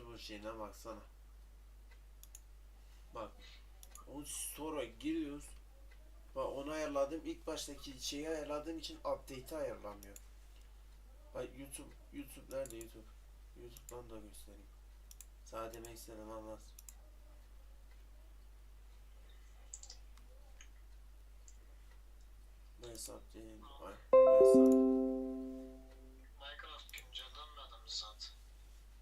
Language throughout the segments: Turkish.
YouTube'un şeyine baksana. Bak. O sonra giriyoruz. Bak onu ayarladım. İlk baştaki şeyi ayarladığım için update'i ayarlamıyor. Bak YouTube YouTube nerede YouTube? YouTube'dan da göstereyim. Sana demek istedim anlat. Değil. Ay, hesap. Minecraft güncellenmedi mi zaten?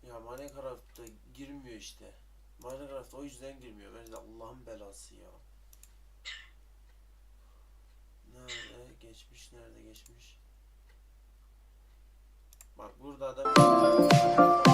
Ya Minecraft'ta girmiyor işte. Minecraft o yüzden girmiyor. Ben de Allah'ın belası ya. Nerede? Geçmiş nerede geçmiş? Bak burada da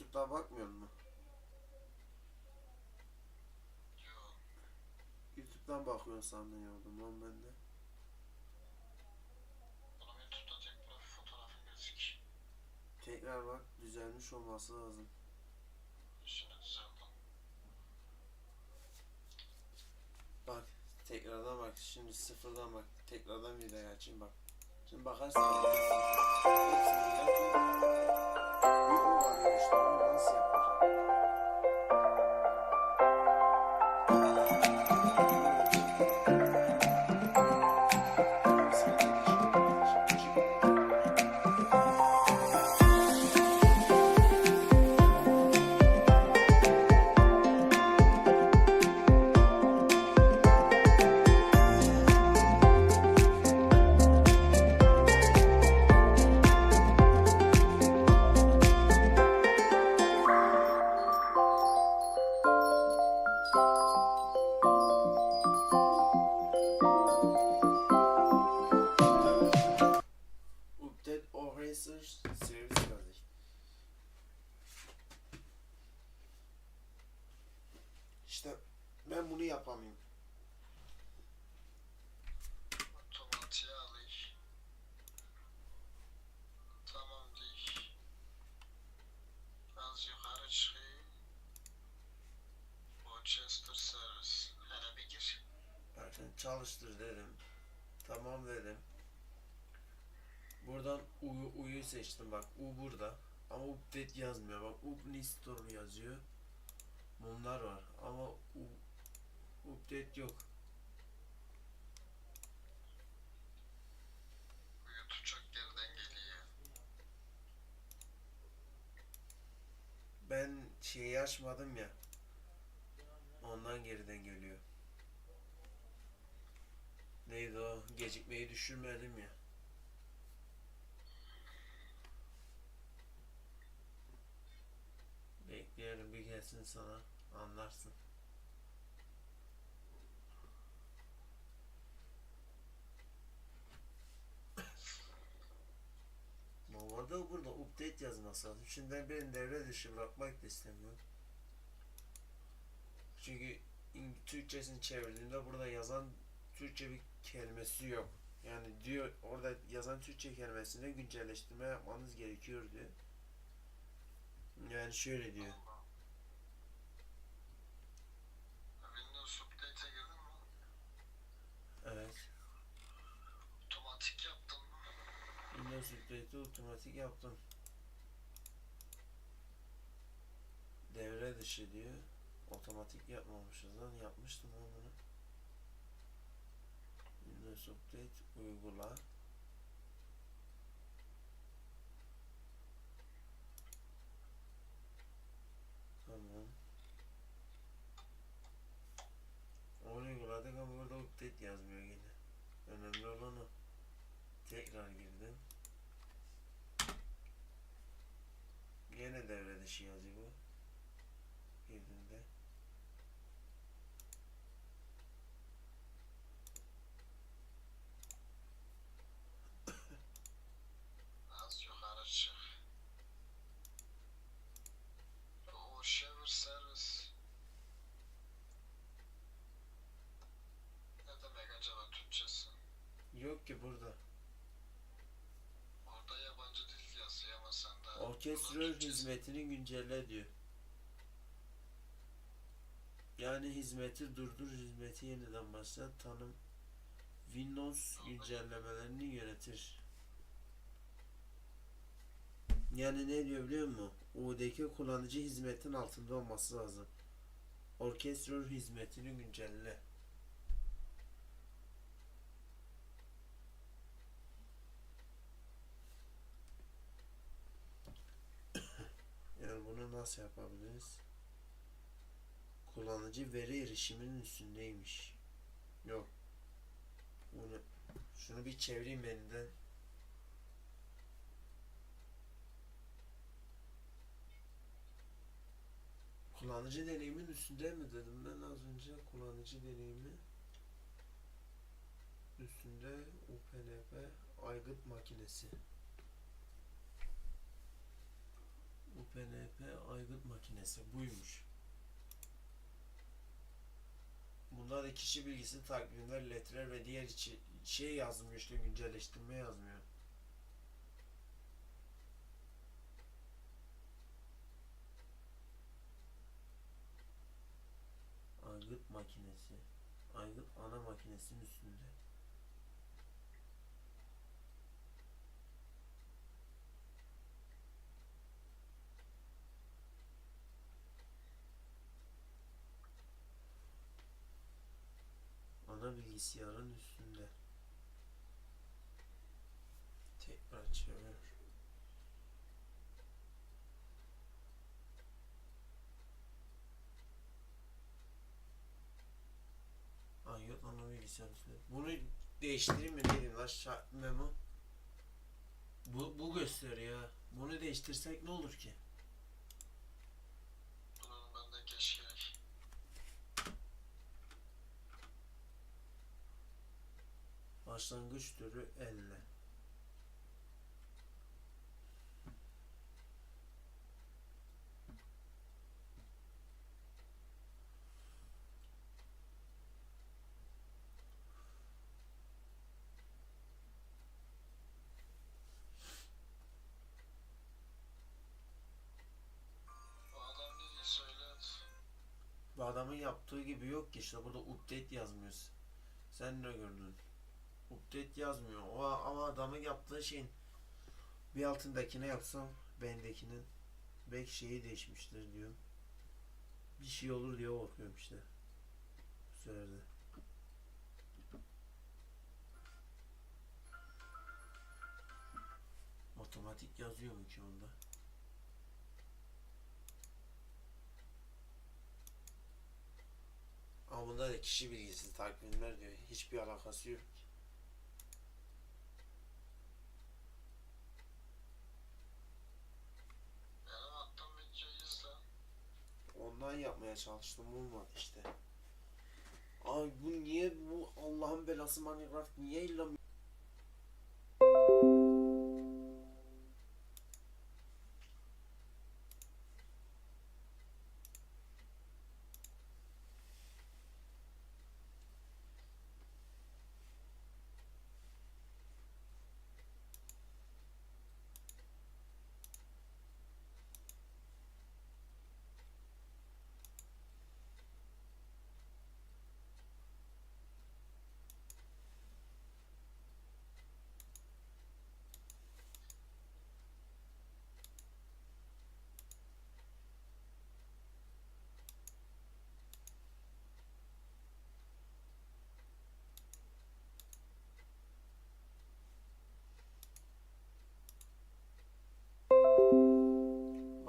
YouTube'dan bakmıyor mu? Yo. YouTube'dan bakıyorsun sandım yavrum lan ben de. Oğlum YouTube'da tek profil fotoğrafın gözük. Tekrar bak düzelmiş olması lazım. Şimdi. Bak tekrardan bak şimdi sıfırdan bak tekrardan videoyu açayım bak. Şimdi bakarsın. Hepsini yapayım. Dedim. Buradan U, U'yu seçtim bak. U burada. Ama update yazmıyor. Bak Upnistore yazıyor. Bunlar var. Ama U, update yok. Ben şeyi açmadım ya. Ondan geriden geliyor. Neydi o? Gecikmeyi düşürmedim ya. Bekleyelim bir gelsin sana anlarsın. Normalde burada update yazması lazım. Şimdi ben beni devre dışı bırakmak da istemiyorum. Çünkü Türkçesini çevirdiğimde burada yazan Türkçe bir kelimesi yok. Yani diyor orada yazan Türkçe kelimesine güncelleştirme yapmanız gerekiyor diyor. Yani şöyle diyor. Windows Update'e girdin mi? Evet. Otomatik yaptın mı? Windows Update'i otomatik yaptım. Devre dışı diyor. Otomatik yapmamışız lan. Yapmıştım lan bunu. Windows Update uygula. Tamam. Onu uyguladık ama burada update yazmıyor yine. Önemli olan o. Tekrar girdim. Yine devre dışı yazıyor bu. Girdim. Türkçesi. hizmetini güncelle diyor. Yani hizmeti durdur, hizmeti yeniden başlat, tanım Windows güncellemelerini yönetir. Yani ne diyor biliyor musun? O'daki kullanıcı hizmetin altında olması lazım. Orkestra hizmetini güncelle. Yani nasıl yapabiliriz? Kullanıcı veri erişiminin üstündeymiş. Yok. Bunu şunu bir çevireyim yeniden. Kullanıcı deneyimin üstünde mi dedim ben az önce kullanıcı deneyimi üstünde UPnP aygıt makinesi. UPnP aygıt makinesi buymuş. Bunda da kişi bilgisi takvimler, letreler ve diğer içi, şey yazmıyor işte güncelleştirme yazmıyor. Aygıt makinesi. Aygıt ana makinesinin üstünde. Ana bilgisayarın üstünde. Tekrar çevir. Ay yok ana bilgisayar üstünde. Bunu değiştireyim mi dedim şa- memo. Bu, bu gösteriyor. Bunu değiştirsek ne olur ki? Başlangıç türü elle. Bu adam dedi söyledi. Bu adamın yaptığı gibi yok ki işte burada update yazmıyoruz. Sen ne gördün? Update yazmıyor. O ama adamın yaptığı şeyin bir altındakine yapsam bendekinin belki şeyi değişmiştir diyor. Bir şey olur diye korkuyorum işte. Bu sefer. Matematik yazıyor mu ki onda? Ama bunda da kişi bilgisi takvimler diyor. Hiçbir alakası yok. ki. Benim attığım videoyu izle. Ondan yapmaya çalıştım olmadı işte. Ay bu niye bu Allah'ın belası Minecraft niye illa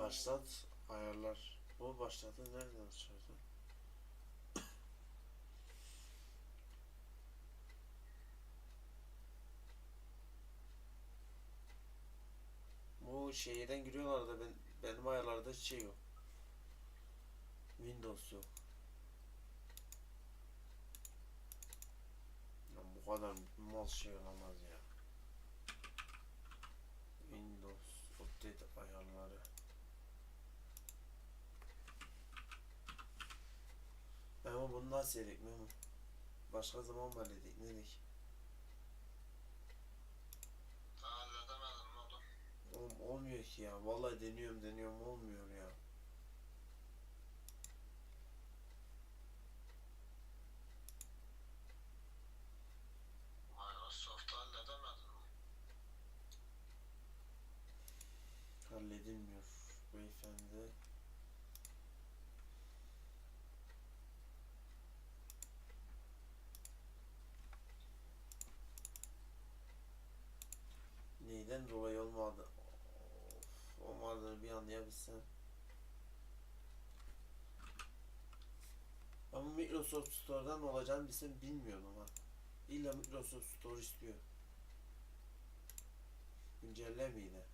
Başlat ayarlar. Bu başladı nereden açıyordu? Bu şeyden giriyorlar da ben, benim ayarlarda hiç şey yok. Windows yok. Ya bu kadar mal şey olamaz ya. Windows update ayarları. Bunu nasıl yedik Memo? Başka zaman mı halledik? Ne dedik? Halledemedim oğlum. Oğlum olmuyor ki ya. Vallahi deniyorum deniyorum olmuyor ya. Microsoft halledemedin mi? Halledilmiyor beyefendi. Neyden dolayı olmadı? Of, olmadığını bir anlayabilsem. Ama Microsoft Store'dan olacağını bilsem bilmiyordum ha. İlla Microsoft Store istiyor. Güncelle miydi?